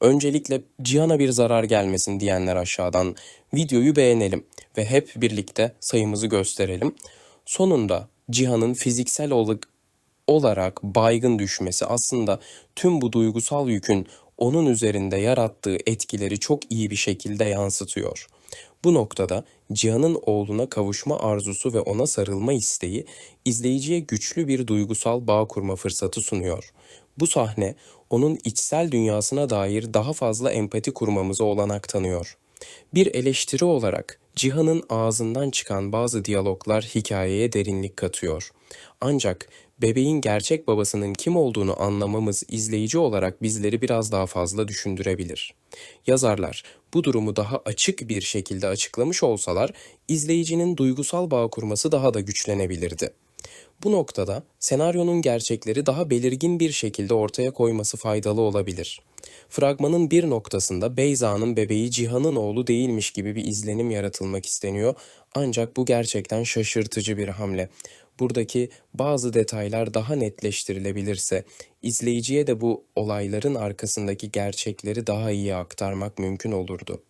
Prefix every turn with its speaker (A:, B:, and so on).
A: Öncelikle Cihan'a bir zarar gelmesin diyenler aşağıdan videoyu beğenelim ve hep birlikte sayımızı gösterelim. Sonunda Cihan'ın fiziksel ol- olarak baygın düşmesi aslında tüm bu duygusal yükün onun üzerinde yarattığı etkileri çok iyi bir şekilde yansıtıyor. Bu noktada Cihan'ın oğluna kavuşma arzusu ve ona sarılma isteği izleyiciye güçlü bir duygusal bağ kurma fırsatı sunuyor. Bu sahne onun içsel dünyasına dair daha fazla empati kurmamıza olanak tanıyor. Bir eleştiri olarak Cihan'ın ağzından çıkan bazı diyaloglar hikayeye derinlik katıyor. Ancak bebeğin gerçek babasının kim olduğunu anlamamız izleyici olarak bizleri biraz daha fazla düşündürebilir. Yazarlar bu durumu daha açık bir şekilde açıklamış olsalar izleyicinin duygusal bağ kurması daha da güçlenebilirdi. Bu noktada senaryonun gerçekleri daha belirgin bir şekilde ortaya koyması faydalı olabilir. Fragmanın bir noktasında Beyza'nın bebeği Cihan'ın oğlu değilmiş gibi bir izlenim yaratılmak isteniyor ancak bu gerçekten şaşırtıcı bir hamle. Buradaki bazı detaylar daha netleştirilebilirse izleyiciye de bu olayların arkasındaki gerçekleri daha iyi aktarmak mümkün olurdu.